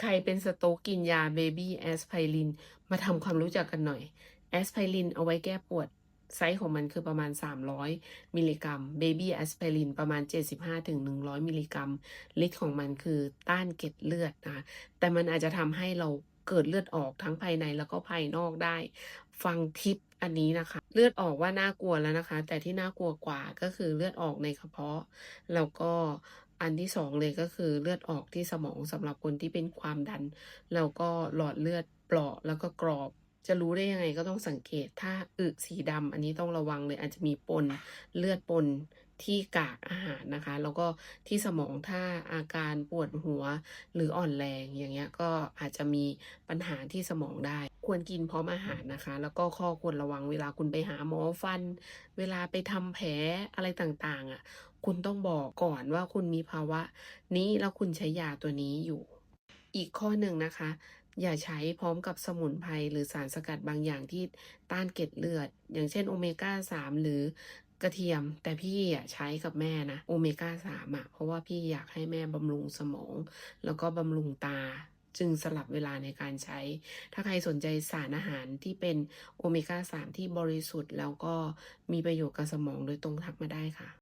ใครเป็นสโตกกินยาเบบี้แอสไพรินมาทำความรู้จักกันหน่อยแอสไพรินเอาไว้แก้ปวด ไซส์ของมันคือประมาณ 300 มิลลิกรัมเบบี้แอสไพรินประมาณ 75-100 มิลลิกรัมฤทธิ์ของมันคือต้านเกล็ดเลือดนะแต่มันอาจจะทำให้เราเกิดเลือดออกทั้งภายในแล้วก็ภายนอกได้ ฟังทิปอันนี้นะคะ เลือดออกว่าน่ากลัวแล้วนะคะ แต่ที่น่ากลัวกว่าก็คือเลือดออกในกระเพาะ แล้วก็ อันที่สองเลยก็คือเลือดออกที่สมองสำหรับคนที่เป็นความดัน แล้วก็หลอดเลือดเปราะแล้วก็กรอบ จะรู้ได้ยังไงก็ต้องสังเกตถ้าอึสีดำอันนี้ต้องระวังเลยอาจจะมีปนเลือดปน ที่กากอาหารนะคะ แล้วก็ที่สมองถ้าอาการปวดหัวหรืออ่อนแรงอย่างเงี้ยก็อาจจะมีปัญหาที่สมองได้ ควรกินพร้อมอาหารนะคะ แล้วก็ข้อควรระวังเวลาคุณไปหาหมอฟัน เวลาไปทำแผลอะไรต่างๆอะคุณต้องบอกก่อนว่าคุณมีภาวะ นี้แล้วคุณใช้ยาตัวนี้อยู่อีกข้อหนึ่งนะคะ อย่าใช้พร้อมกับสมุนไพรหรือสารสกัดบางอย่างที่ต้านเกล็ดเลือด อย่างเช่นโอเมก้า 3 หรือ กระเทียม แต่พี่อะใช้กับแม่นะโอเมก้าสามอะเพราะว่าพี่อยากให้แม่บำรุงสมอง แล้วก็บำรุงตาจึงสลับเวลาในการใช้ ถ้าใครสนใจสารอาหารที่เป็นโอเมก้า3ที่บริสุทธิ์ แล้วก็มีประโยชน์กับสมองโดยตรงทักมาได้ค่ะ